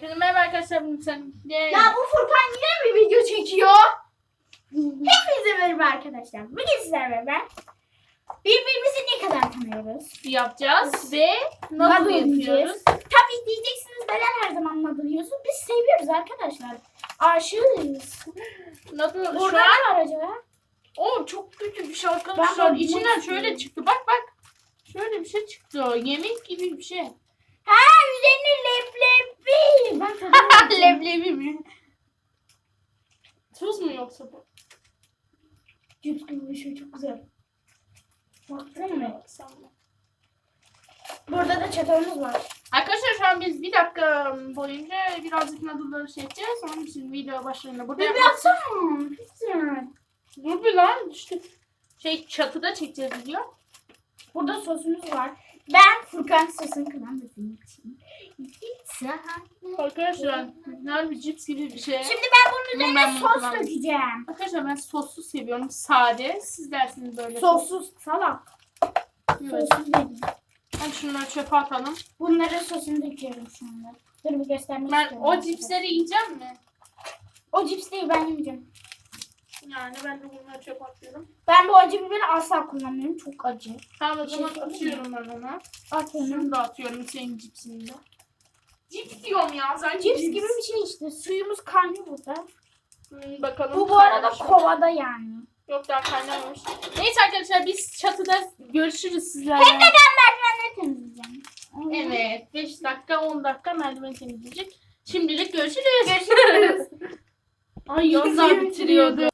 Herkese merhaba arkadaşlar. Bugün sen. Ya bu Furkan yine mi video çekiyor? Hepinize merhaba arkadaşlar. Bugün sizlerle ben birbirimizi ne kadar tanıyoruz? yapacağız ve nasıl Nadal yapıyoruz? Tabii diyeceksiniz neden her zaman nadal yiyorsun? Biz seviyoruz arkadaşlar. Aşığız. Nasıl şu Burada an? ne var acaba? Oo çok kötü bir şey arkadaşlar. Ben de İçinden bilmek şöyle istiyorum. çıktı. Bak bak. Şöyle bir şey çıktı. Yemek gibi bir şey. Ha üzerine leblebi. Ben tadına Leblebi mi? Tuz mu yoksa bu? Cips gibi bir şey çok güzel. Baktın mı? Burada da çatalımız var. Arkadaşlar şu an biz bir dakika boyunca birazcık nadılları şey yapacağız. Onun için video başlarında burada Bir yapmak baksana. Güzel. Dur bir lan işte şey çatıda çekeceğiz video. Burada sosumuz var. Ben Furkan sosunu kullanmadığım için. Pizza. Arkadaşlar harbi cips gibi bir şey. Şimdi ben bunun Bunu üzerine ben bunu sos kullandım. dökeceğim. Arkadaşlar ben sossuz seviyorum. Sade. Siz dersiniz böyle. Sossuz salak. Evet. Sossuz dedim. Hadi şunları çöpe atalım. Bunların sosunu döküyorum şu anda. Dur bir göstermek Ben istiyorum. o cipsleri yiyeceğim mi? O cips değil ben yemeyeceğim. Yani ben de bunları çöpe atıyorum. Ben bu acı biberi asla kullanmıyorum. Çok acı. Tamam o Bir şey zaman söyleyeyim atıyorum ben ona. Atıyorum. Şunu da atıyorum senin cipsini de. Cips diyorum ya. Sen Cips gibi bir şey işte. Suyumuz kaynıyor burada. Hmm, bakalım. Bu bu arada kaynamış mı? kovada yani. Yok daha kaynamamış. Neyse arkadaşlar biz çatıda görüşürüz sizlerle. Hem de ben merdivenleri temizleyeceğim. Evet. 5 dakika 10 dakika merdiven temizleyecek. Şimdilik görüşürüz. Görüşürüz. Ay yandan bitiriyordu.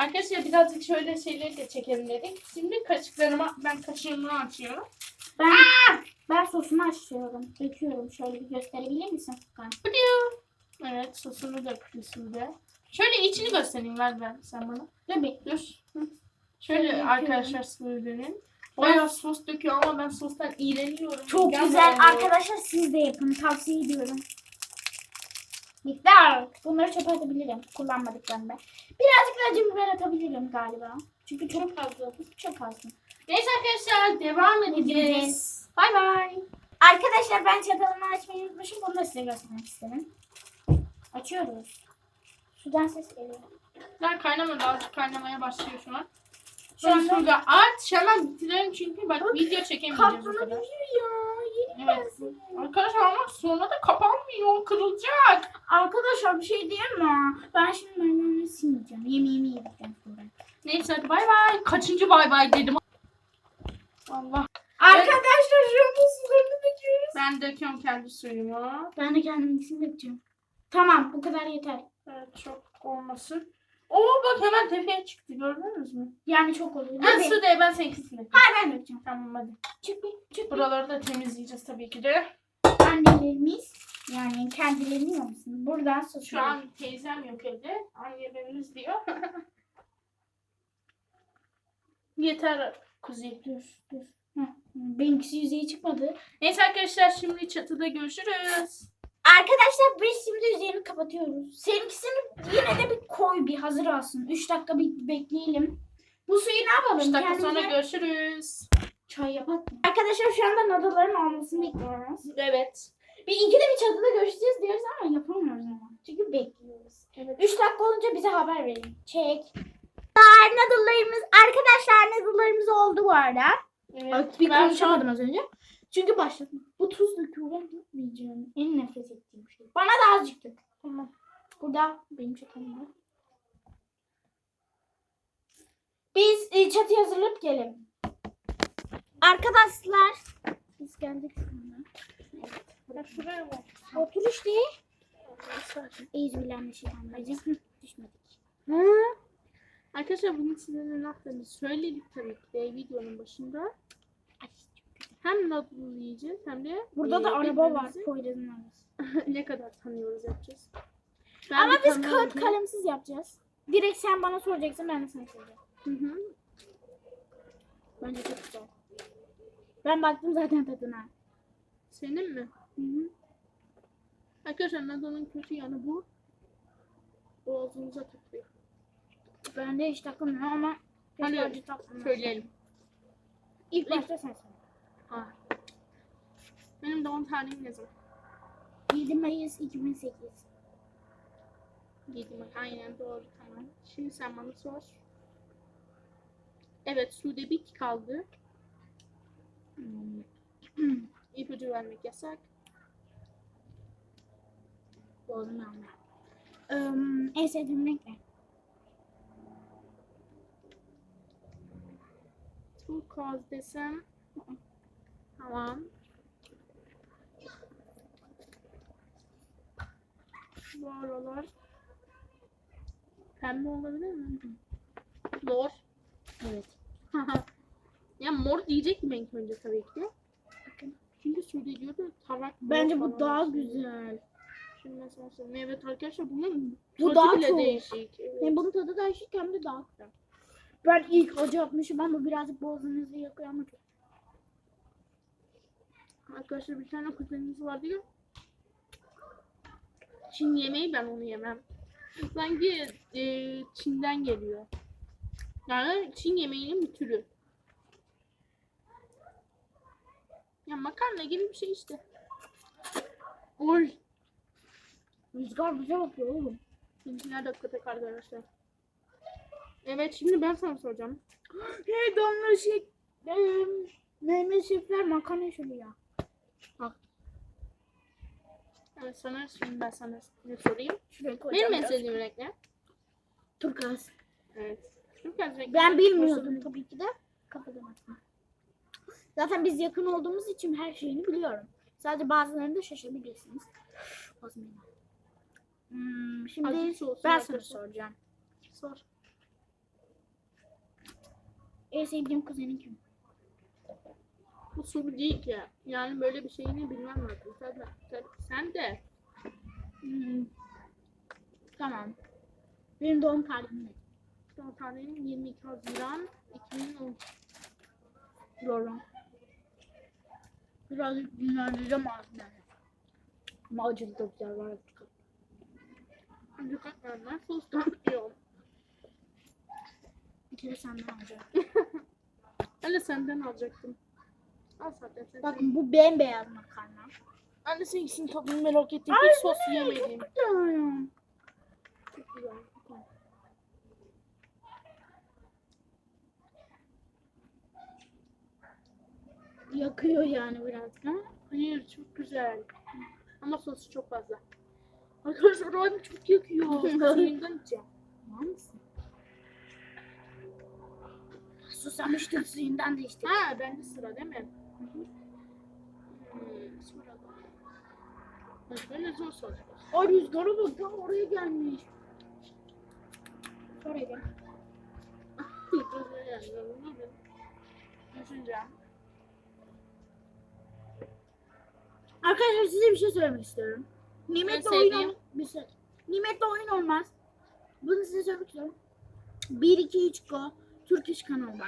Arkadaşlar birazcık şöyle şeyleri de çekelim dedik. Şimdi kaşıklarıma ben kaşığımı açıyorum. Ben, ben sosunu açıyorum. Döküyorum. Şöyle bir gösterebilir misin Furkan? Evet sosunu da de. Şöyle içini göstereyim ver ver sen bana. Bir. Dur. Hı. Şöyle Şöyle arkadaşlar söyleyeyim. Bayağı sos döküyor ama ben sostan iğreniyorum. Çok güzel. Arkadaşlar siz de yapın. Tavsiye ediyorum. Miktar. Bunları çöpe atabilirim. Kullanmadıklarım ben. Birazcık da acı biber atabilirim galiba. Çünkü çok fazla. Çok az. Neyse arkadaşlar devam edeceğiz. Bay bay. Arkadaşlar ben çatalımı açmayı unutmuşum. Bunu da size göstermek istedim. Açıyoruz. Sudan ses geliyor. Ben kaynamadı azıcık kaynamaya başlıyor şu an. Şu anda anda aç hemen bitirelim çünkü bak video çekemeyeceğiz o kaplana kadar. Evet. Arkadaşlar ama sonra da kapanmıyor kırılacak. Arkadaşlar bir şey diyeyim mi? Ben şimdi merdivenleri silmeyeceğim. Yemeğimi yiyeceğim sonra. Neyse hadi bay bay. Kaçıncı bay bay dedim. Allah. Arkadaşlar şu anda sularını döküyoruz. Ben döküyorum kendi suyumu. Ben de kendimkisini dökeceğim. Tamam bu kadar yeter. Evet çok olmasın. Oo bak hemen tepeye çıktı gördünüz mü? Yani çok oluyor. Ben Hadi. su de ben seninkisini. Hayır ben dökeceğim. Tamam hadi. Çık bir. Çık bir. Buraları da temizleyeceğiz tabii ki de. Annelerimiz yani kendilerini yapsın. Buradan. Şu an teyzem yok evde. Annelerimiz diyor. Yeter kuzey. Dur dur. Heh, Benimkisi yüzeye çıkmadı. Neyse arkadaşlar şimdi çatıda görüşürüz. Arkadaşlar biz şimdi üzerini kapatıyoruz. Seninkisini yine de bir koy bir hazır alsın. 3 dakika bir bekleyelim. Bu suyu ne yapalım? 3 dakika sonra görüşürüz. çay yapalım. Arkadaşlar şu anda nadaların olmasını bekliyoruz. Evet. Bir iki de bir çatıda görüşeceğiz diyoruz ama yapamıyoruz ama. Çünkü bekliyoruz. Evet. 3 dakika olunca bize haber verin. Çek. Arkadaşlar nadıllarımız, arkadaşlar nadıllarımız oldu bu arada. evet. Bir konuşamadım az önce. Çünkü başladım. Bu tuz döküyorum yapmayacağım. En nefret ettiğim şey. Bana da azıcık dök. Tamam. Burada benim çatalım var. Biz e, çatıyı hazırlayıp gelelim. Arkadaşlar. Biz geldik şuna. Ben şuraya bak. Otur işte. Eyyüzübillahimineşşeytanirracim. Düşmedik. Hı? Arkadaşlar bugün size ne yaptığını söyledik tabii ki de videonun başında. Hem noodle yiyeceğiz hem de Burada e, da araba var. birbirimizi Poyraz'ın arabası. ne kadar tanıyoruz yapacağız. Ben Ama bir biz tanıyorum. kağıt kalemsiz yapacağız. Direkt sen bana soracaksın ben de sana soracağım. Hı hı. Bence çok güzel. Ben baktım zaten tadına. Senin mi? Hı hı. Arkadaşlar noodle'ın kötü yanı bu. Boğazınıza tıklıyor. Ben de hiç takılmıyor ama Hadi keşke acı takılmaz. Söyleyelim. İlk başta sen söyle. Benim doğum tarihim ne zaman? 7 Mayıs 2008. 7 Mayıs. Aynen doğru tamam. Şimdi sen bana sor. Evet Sude bit kaldı. Hmm. İpucu vermek yasak. Doğru anne? Um, en sevdiğim renk ne? Turkuaz desem. Tamam. Bu aralar pembe olabilir mi? Mor. Evet. ya mor diyecektim ilk önce tabii ki. Bakın. Çünkü diyordu tarak mor Bence bu falan daha güzel. Şimdi mesela söyleyeyim. Evet arkadaşlar bunun Bu tadı daha bile çok. değişik. Evet. Hem bunun tadı değişik hem de daha güzel. Ben ilk acı yapmışım ama birazcık boğazınızı yakıyor ama çok. Arkadaşlar bir tane kuzenimiz vardı ya. Çin yemeği ben onu yemem. Sanki e, Çin'den geliyor. Yani Çin yemeğinin bir türü. Ya makarna gibi bir şey işte. Oy. Rüzgar bize bakıyor oğlum. Bizimkiler de köpek arkadaşlar. Evet şimdi ben sana soracağım. Hey damla şey. Eee, Mehmet Şefler makarna şöyle ya. Sana şimdi ben sana ne sorayım. Şuraya koyacağım. Benim en biraz. sevdiğim renk ne? Turkuaz. Evet. Turkuaz rengi. Ben bilmiyordum tabii ki de. Kafadan atma. Zaten biz yakın olduğumuz için her şeyini biliyorum. Sadece bazılarında şaşabilirsiniz. Bozmayın. Hmm, şimdi olsun ben sana arkadaşlar. soracağım. Sor. En sevdiğim kuzenin kim? Bu soru değil ki. Yani böyle bir şeyini bilmem lazım. Sen de. Sen, de. Hmm. Tamam. Benim doğum tarihim ne? Son tarihim 22 Haziran 2010. Doğru. Birazcık dinlendireceğim ağzını. Ama acılı da güzel var. Dikkat ben sostan yiyorum. Bir kere senden alacağım. De senden alacaktım. Bakın bu bembeyaz makarna. Ben de seninkisinin tadını merak ettim. Hiç sos yemedim. Güzel. Çok güzel. Yakıyor yani birazcık ama. Hayır çok güzel. Ama sosu çok fazla. Arkadaşlar abi çok yakıyor. Suyundan içeceğim. Var mısın? Susamıştım suyundan da içtim. Ha bende sıra değil mi? Hmm, sırada. Bak böyle zor soracağız. Ay rüzgara bak tam oraya gelmiş. Oraya gel. Düşüneceğim. Arkadaşlar size bir şey söylemek istiyorum. Nimet'le oyun sevdiğim- ol- bir şey- Nimet'le oyun olmaz. Bunu size söylemek istiyorum. 1 2 3 go Türk İş kanalı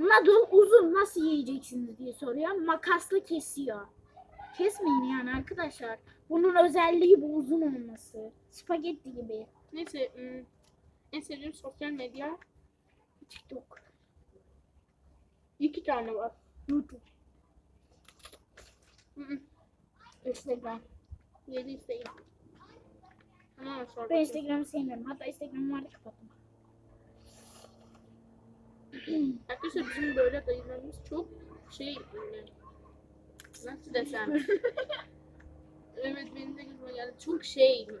var. Nadal uzun nasıl yiyeceksiniz diye soruyor. Makasla kesiyor. Kesmeyin yani arkadaşlar. Bunun özelliği bu uzun olması. Spagetti gibi. Neyse hmm, en sevdiğim sosyal medya TikTok, iki tane var. YouTube. Instagram. Ama sor Ben. Instagram'ı sevmiyorum. Hatta Instagram vardı kapattım. Arkadaşlar bizim böyle dayılarımız çok şey hmm, nasıl desem Evet benim de gözüme geldi. Çok şey hmm,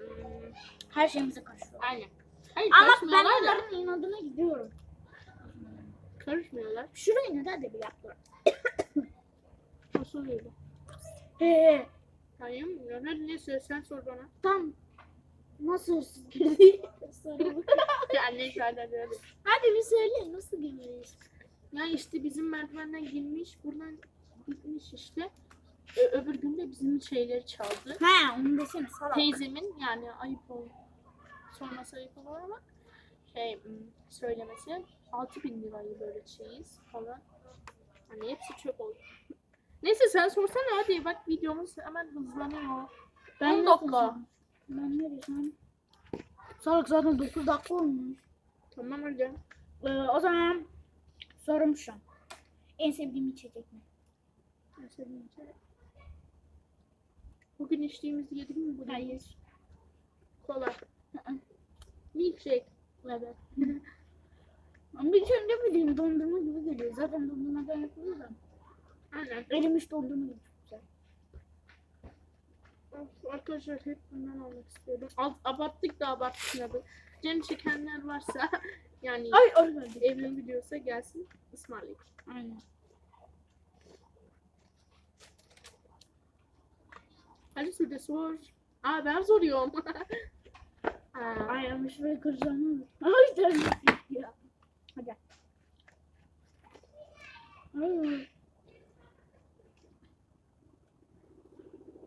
Her şeyimize karışıyor. aynen. Hayır Ama ben karışmıyorlar da. onların inadına gidiyorum. Karışmıyorlar. Şurayı neden de bir yaptılar? Nasıl öyle? He, Hayır mı? Hadi neyse sen sor bana. tam nasıl hırsız girdi? Anne şahane böyle. Hadi bir söyle nasıl girmiş? Ya işte bizim merdivenden girmiş, buradan gitmiş işte. Ö- öbür gün de bizim şeyleri çaldı. Ha onu desene salak. Teyzemin yani ayıp ol. Sorması ayıp olur ama şey hmm, söylemesi 6000 lirayı böyle çeyiz falan. Hani hepsi çöp oldu. Neyse sen sorsana hadi bak videomuz hemen hızlanıyor. Ben 10 ne dakika. Kızım? Ben ne diyeceğim? Salak zaten 9 dakika olmuş. Tamam hadi. Ee, o zaman sorum şu. En sevdiğim içecek ne? Ben söyleyeyim sana. Bugün içtiğimiz yedik mi bugün? Hayır. Kola. Milkshake. Evet. Ama bir şey ne bileyim dondurma gibi geliyor. Zaten dondurmadan yapılıyor da. Aynen. Erimiş dondurma gibi arkadaşlar hep bundan almak istiyorum. Alt, abarttık da abartmadık. Canı çekenler varsa yani Ay evlen biliyorsa gelsin ısmarlayayım. Aynen. Hadi şurada sor. Aa ben soruyorum. Ay ama şurayı kıracağım. Ay sen ya. Hadi. Ay.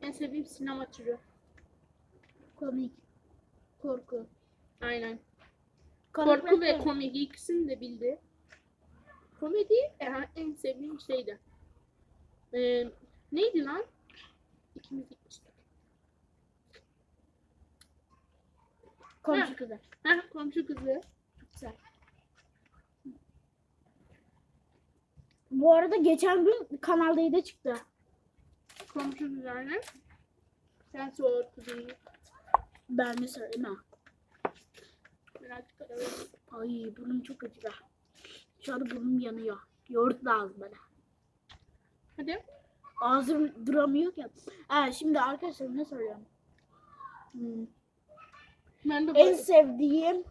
En sevdiğim sinema türü. Komik. Korku. Aynen. Komik Korku ve komik. komedi ikisini de bildi. Komedi e, en sevdiğim şeydi. Ee, neydi lan? İkimiz gitmiştik. Komşu Ha. kızı. Heh, komşu kızı. Güzel. Bu arada geçen gün Kanal D'de çıktı. Komşu aynen. Sen sor kızım. Ben de söyleyeyim ha. Birazcık ara. Ay burnum çok acıyor. Şu anda burnum yanıyor. Yoğurt lazım bana. Hadi. Ağzım duramıyor ki. Ha, şimdi arkadaşlar ne soruyorum? Hmm. Ben de En böyle. sevdiğim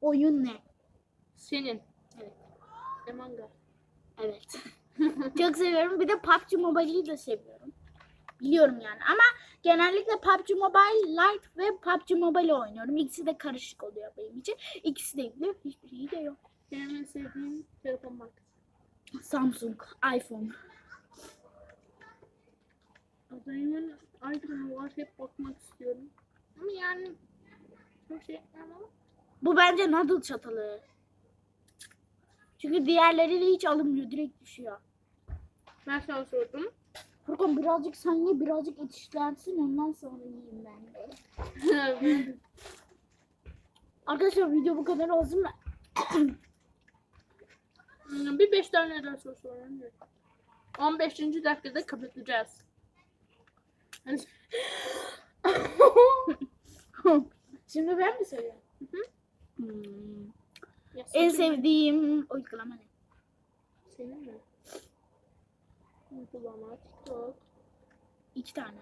oyun ne? Senin. Evet. Among Us. Evet. Çok seviyorum. Bir de PUBG Mobile'i de seviyorum. Biliyorum yani ama genellikle PUBG Mobile Lite ve PUBG Mobile oynuyorum. İkisi de karışık oluyor benim için. İkisi de yüklü. Hiçbir şey de yok. Benim en sevdiğim telefon markası. Samsung, iPhone. Adayımın iPhone'u var. Hep bakmak istiyorum. Ama yani çok şey yapmam. Bu bence noodle çatalı. Çünkü diğerleriyle hiç alınmıyor. Direkt düşüyor. Ben sana sordum. Furkan birazcık sen ye birazcık yetişlersin ondan sonra yiyeyim ben de. Arkadaşlar video bu kadar olsun. Bir beş tane daha soru soralım. 15. dakikada kapatacağız. Şimdi ben mi söylüyorum? Hmm. En sevdiğim uygulama ne? Senin mi? Uygulama, TikTok. İki tane.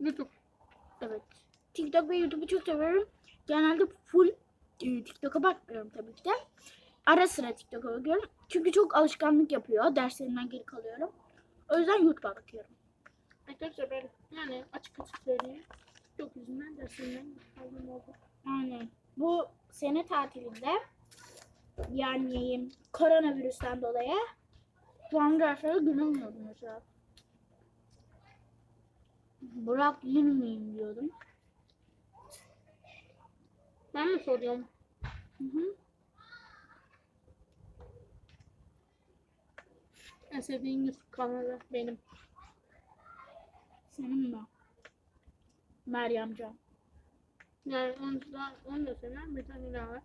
YouTube. Evet. TikTok ve YouTube'u çok seviyorum. Genelde full e, TikTok'a bakmıyorum tabii ki de. Ara sıra TikTok'a bakıyorum. Çünkü çok alışkanlık yapıyor. Derslerimden geri kalıyorum. O yüzden YouTube'a bakıyorum. Arkadaşlar ben yani açık açık söyleyeyim. TikTok yüzünden dersimden kaldım oldu. Aynen. Bu sene tatilinde yani koronavirüsten dolayı puan dersleri giremiyordum mesela. Bırak girmeyeyim diyordum. Ben mi soruyorum? Hı hı. En sevdiğin YouTube kanalı benim. Senin mi? Meryem Can. Yani onu da, onu da seven bir tane daha var.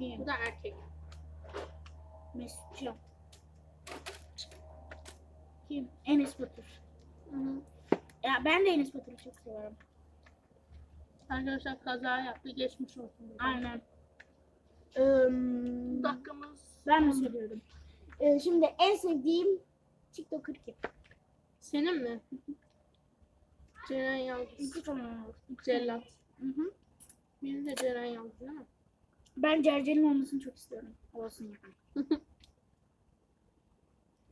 Değil Bu da erkek. Mesut Can. Kim? Enes Batur. Hı hı. Ya ben de Enes Batur'u çok severim. Arkadaşlar kaza yaptı geçmiş olsun. Aynen. Bu dakikamız. ben mi söylüyorum? Ee, şimdi en sevdiğim TikToker kim? Senin mi? Ceren Yalçın. Cellat. Hı hı. Biri de Ceren Yalçın? Ben Cercel'in olmasını çok istiyorum. Olsun yani.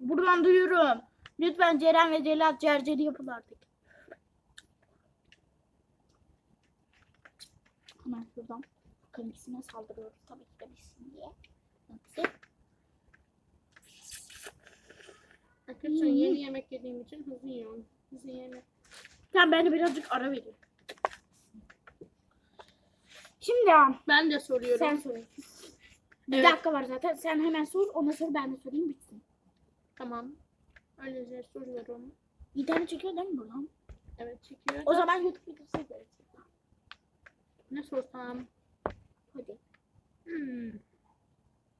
Buradan duyuyorum. Lütfen Ceren ve Celat Cercel'i yapın artık. Hemen şuradan kalitesine saldırıyoruz tabii ki de bitsin diye. Neyse. Arkadaşlar yeni yemek yediğim için hızlı yiyorum. Hızlı yemek. Tamam ben de birazcık ara vereyim. Şimdi ya, Ben de soruyorum. sen soruyorsun. Bir Evet. dakika var zaten. Sen hemen sor. Ondan sonra ben de sorayım bitsin. Tamam. Öylece soruyorum. İnternet çekiyor değil mi buradan? Evet çekiyor. O zaman YouTube videosu yaparız. Ne sorsam? Hadi. Hmm.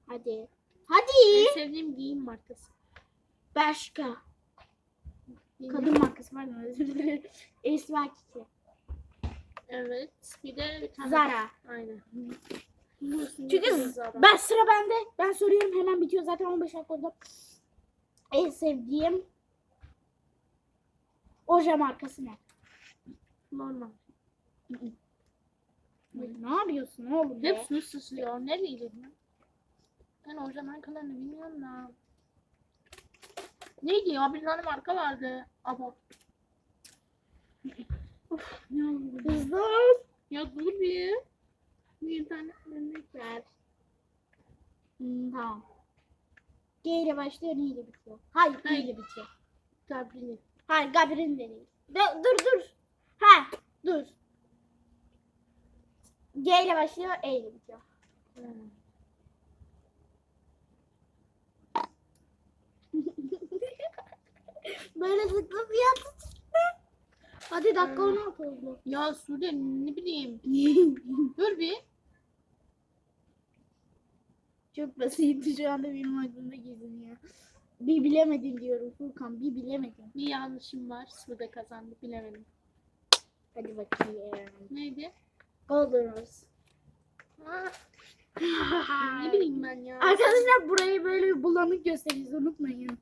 Hadi. Hadi. En sevdiğim giyim markası. Bershka. Kadın markası pardon özür dilerim. Esmer Kiki. Evet. Bir de bir tane. Zara. Aynen. Çünkü Zara. ben sıra bende. Ben soruyorum hemen bitiyor zaten 15 dakika oldu. En sevdiğim oje markası ne? Normal. Ne yapıyorsun oğlum ya? Hepsini süslüyor. Ne diyeceğim ben? Ben hocam markalarını bilmiyorum da. Neydi ya? Bir tane marka vardı. Ama. Of ne oldu? Kızım. Ya dur bir. Bir tane örnek ver. Hmm, tamam. G ile başlıyor, ne ile bitiyor? Hayır, Hayır. ile bitiyor. Gabrini. Hayır, Gabriel'in de değil. De- dur, dur. Ha, dur. G ile başlıyor, E ile bitiyor. Hmm. Böyle zıklı fiyatı çıktı. Hadi dakika. 16 oldu. Ya Sude ne bileyim. Dur bir. Çok basit. Şu anda benim aklımda geziniyor. Bir bilemedim diyorum Furkan. Bir bilemedim. Bir yanlışım var. Sude kazandı. Bilemedim. Hadi bakayım. Neydi? Golden Rose. Ne bileyim ben ya. Arkadaşlar burayı böyle bir bulanık gösteriyoruz unutmayın.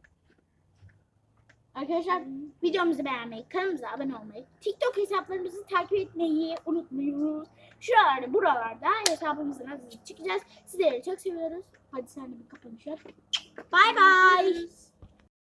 Arkadaşlar videomuzu beğenmeyi, kanalımıza abone olmayı, TikTok hesaplarımızı takip etmeyi unutmuyoruz. Şuralarda, buralarda hesabımızın adını çıkacağız. Sizleri çok seviyoruz. Hadi sen de bir kapanış bay. Görüşürüz.